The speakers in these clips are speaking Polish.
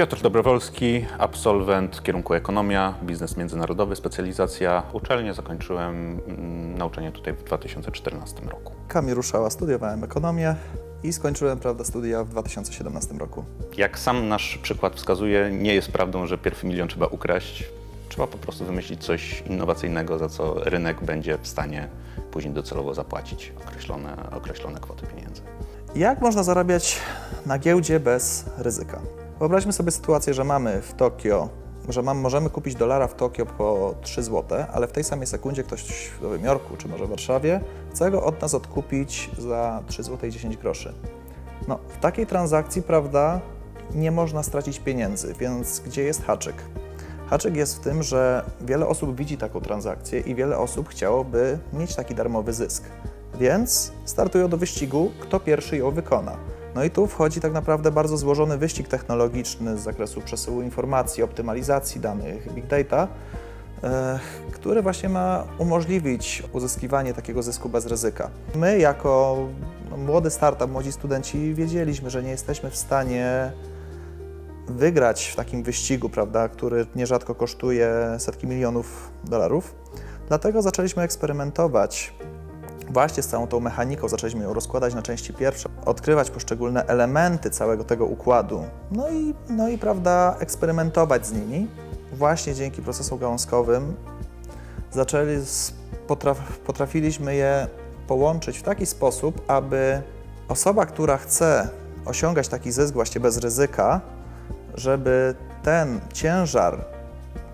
Piotr Dobrowolski, absolwent kierunku ekonomia, biznes międzynarodowy, specjalizacja. Uczelnię zakończyłem mm, nauczanie tutaj w 2014 roku. Kamil Ruszała, studiowałem ekonomię i skończyłem prawda, studia w 2017 roku. Jak sam nasz przykład wskazuje, nie jest prawdą, że pierwszy milion trzeba ukraść. Trzeba po prostu wymyślić coś innowacyjnego, za co rynek będzie w stanie później docelowo zapłacić określone, określone kwoty pieniędzy. Jak można zarabiać na giełdzie bez ryzyka? Wyobraźmy sobie sytuację, że mamy w Tokio, że mam, możemy kupić dolara w Tokio po 3 zł, ale w tej samej sekundzie ktoś w Nowym Jorku czy może w Warszawie chce go od nas odkupić za 3 zł i 10 groszy. No, w takiej transakcji, prawda, nie można stracić pieniędzy, więc gdzie jest haczyk? Haczyk jest w tym, że wiele osób widzi taką transakcję i wiele osób chciałoby mieć taki darmowy zysk. Więc startują do wyścigu, kto pierwszy ją wykona. No i tu wchodzi tak naprawdę bardzo złożony wyścig technologiczny z zakresu przesyłu informacji, optymalizacji danych, big data, e, który właśnie ma umożliwić uzyskiwanie takiego zysku bez ryzyka. My jako młody startup, młodzi studenci wiedzieliśmy, że nie jesteśmy w stanie wygrać w takim wyścigu, prawda, który nierzadko kosztuje setki milionów dolarów. Dlatego zaczęliśmy eksperymentować właśnie z całą tą mechaniką, zaczęliśmy ją rozkładać na części pierwsze, odkrywać poszczególne elementy całego tego układu, no i, no i prawda, eksperymentować z nimi. Właśnie dzięki procesom gałązkowym zaczęli, potraf, potrafiliśmy je połączyć w taki sposób, aby osoba, która chce osiągać taki zysk właśnie bez ryzyka, żeby ten ciężar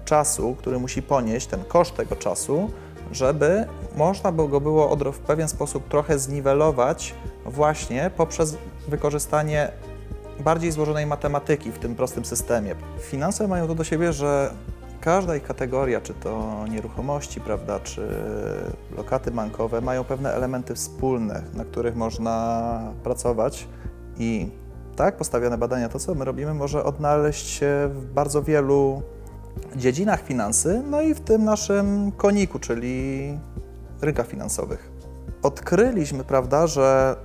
czasu, który musi ponieść, ten koszt tego czasu, żeby można by go było odro- w pewien sposób trochę zniwelować właśnie poprzez wykorzystanie bardziej złożonej matematyki w tym prostym systemie. Finanse mają to do siebie, że każda ich kategoria, czy to nieruchomości, prawda, czy lokaty bankowe, mają pewne elementy wspólne, na których można pracować i tak postawione badania, to co my robimy, może odnaleźć się w bardzo wielu dziedzinach finansy, no i w tym naszym koniku, czyli rynkach finansowych. Odkryliśmy, prawda, że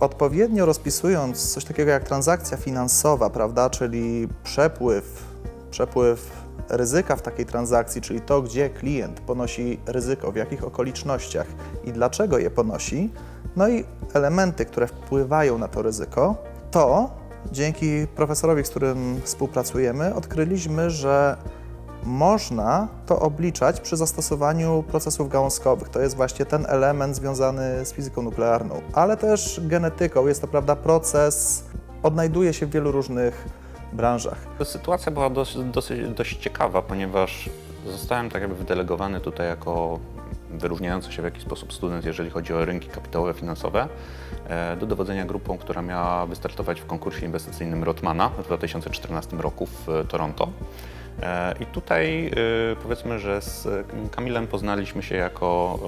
odpowiednio rozpisując coś takiego jak transakcja finansowa, prawda, czyli przepływ, przepływ ryzyka w takiej transakcji, czyli to, gdzie klient ponosi ryzyko, w jakich okolicznościach i dlaczego je ponosi, no i elementy, które wpływają na to ryzyko, to dzięki profesorowi, z którym współpracujemy, odkryliśmy, że można to obliczać przy zastosowaniu procesów gałązkowych. To jest właśnie ten element związany z fizyką nuklearną, ale też genetyką. Jest to, prawda, proces, odnajduje się w wielu różnych branżach. Sytuacja była dosyć, dosyć, dość ciekawa, ponieważ zostałem tak jakby wydelegowany tutaj jako wyróżniający się w jakiś sposób student, jeżeli chodzi o rynki kapitałowe, finansowe, e, do dowodzenia grupą, która miała wystartować w konkursie inwestycyjnym Rotmana w 2014 roku w e, Toronto. E, I tutaj e, powiedzmy, że z Kamilem poznaliśmy się jako,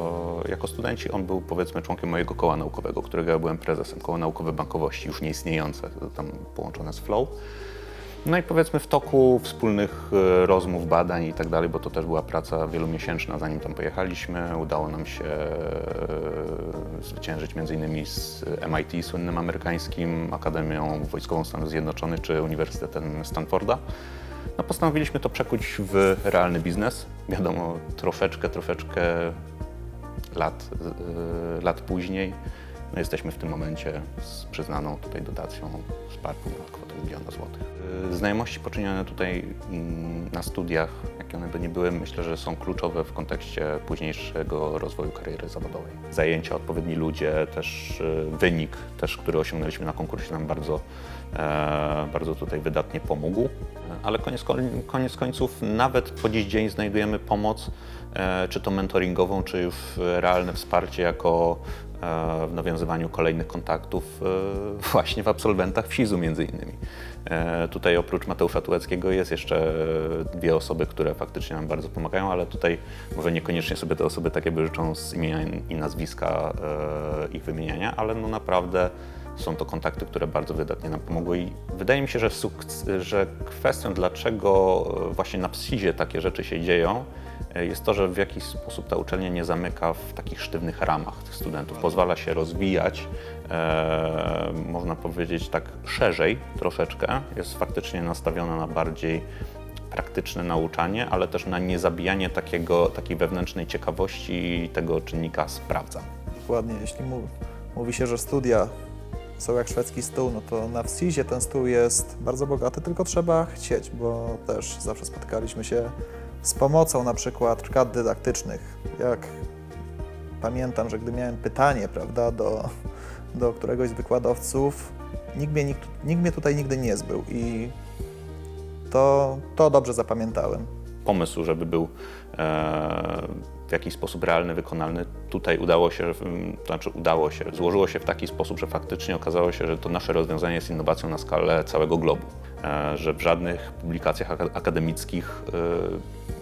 e, jako studenci. On był powiedzmy członkiem mojego koła naukowego, którego ja byłem prezesem, koło naukowe bankowości, już nieistniejące, tam połączone z Flow. No i powiedzmy w toku wspólnych e, rozmów, badań i tak dalej, bo to też była praca wielomiesięczna, zanim tam pojechaliśmy, udało nam się zwyciężyć między innymi z MIT, słynnym amerykańskim, Akademią Wojskową Stanów Zjednoczonych czy Uniwersytetem Stanforda. No postanowiliśmy to przekuć w realny biznes. Wiadomo, troszeczkę, troszeczkę lat, e, lat później no jesteśmy w tym momencie z przyznaną tutaj dotacją wsparciu na kwotę miliona złotych. Y, Znajomości poczynione tutaj mm, na studiach, jakie one by nie były, myślę, że są kluczowe w kontekście późniejszego rozwoju kariery zawodowej. Zajęcia, odpowiedni ludzie, też y, wynik, też, który osiągnęliśmy na konkursie nam bardzo, e, bardzo tutaj wydatnie pomógł. Ale koniec, koniec końców nawet po dziś dzień znajdujemy pomoc, e, czy to mentoringową, czy już realne wsparcie jako e, w nawiązywaniu kolejnych kontaktów e, właśnie w absolwentach FIZ-u między innymi. E, Tutaj oprócz Mateusza Tułeckiego jest jeszcze dwie osoby, które faktycznie nam bardzo pomagają, ale tutaj może niekoniecznie sobie te osoby tak jakby życzą z imienia i nazwiska e, ich wymieniania, ale no naprawdę są to kontakty, które bardzo wydatnie nam pomogły i wydaje mi się, że, że kwestią, dlaczego właśnie na PSIZ-ie takie rzeczy się dzieją, e, jest to, że w jakiś sposób ta uczelnia nie zamyka w takich sztywnych ramach tych studentów. Pozwala się rozwijać, e, można powiedzieć tak szerzej troszeczkę. Jest faktycznie nastawiona na bardziej praktyczne nauczanie, ale też na niezabijanie takiego, takiej wewnętrznej ciekawości tego czynnika sprawdzam. Dokładnie, jeśli mówi się, że studia są jak szwedzki stół, no to na WSIZ-ie ten stół jest bardzo bogaty, tylko trzeba chcieć, bo też zawsze spotykaliśmy się z pomocą na przykład szkad dydaktycznych. Jak pamiętam, że gdy miałem pytanie, prawda, do, do któregoś z wykładowców, nikt mnie, nikt, nikt mnie tutaj nigdy nie zbył i to, to dobrze zapamiętałem. pomysł, żeby był e, w jakiś sposób realny, wykonalny. Tutaj udało się, to znaczy udało się, złożyło się w taki sposób, że faktycznie okazało się, że to nasze rozwiązanie jest innowacją na skalę całego globu. E, że w żadnych publikacjach aka- akademickich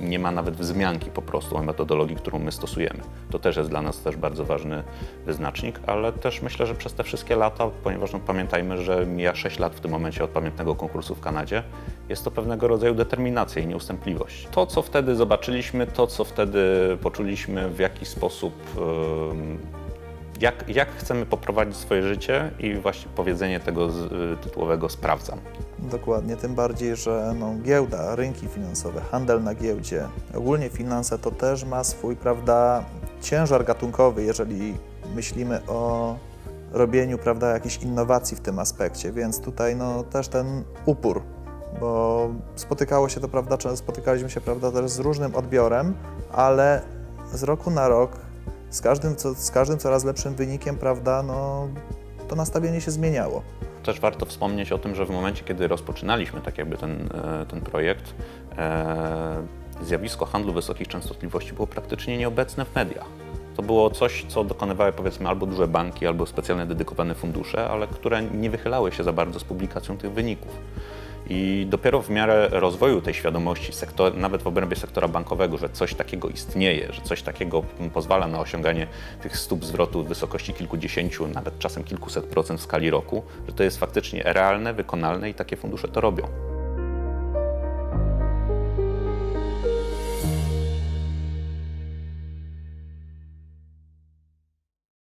e, nie ma nawet wzmianki po prostu o metodologii, którą my stosujemy. To też jest dla nas też bardzo ważny wyznacznik, ale też myślę, że przez te wszystkie lata, ponieważ no, pamiętajmy, że mija 6 lat w tym momencie od pamiętnego konkursu w Kanadzie, jest to pewnego rodzaju determinacja i nieustępliwość. To, co wtedy zobaczyliśmy, to, co wtedy poczuliśmy, w jaki sposób, jak, jak chcemy poprowadzić swoje życie i właśnie powiedzenie tego y, tytułowego sprawdzam. Dokładnie, tym bardziej, że no, giełda, rynki finansowe, handel na giełdzie, ogólnie finanse to też ma swój, prawda, ciężar gatunkowy, jeżeli myślimy o robieniu, prawda, jakichś innowacji w tym aspekcie, więc tutaj no, też ten upór, bo spotykało się to, prawda, spotykaliśmy się, prawda, też z różnym odbiorem, ale z roku na rok, z każdym, co, z każdym coraz lepszym wynikiem, prawda, no, to nastawienie się zmieniało. Też warto wspomnieć o tym, że w momencie, kiedy rozpoczynaliśmy tak jakby ten, e, ten projekt, e, zjawisko handlu wysokich częstotliwości było praktycznie nieobecne w mediach. To było coś, co dokonywały powiedzmy albo duże banki, albo specjalnie dedykowane fundusze, ale które nie wychylały się za bardzo z publikacją tych wyników. I dopiero w miarę rozwoju tej świadomości, sektor, nawet w obrębie sektora bankowego, że coś takiego istnieje, że coś takiego pozwala na osiąganie tych stóp zwrotu w wysokości kilkudziesięciu, nawet czasem kilkuset procent w skali roku, że to jest faktycznie realne, wykonalne i takie fundusze to robią.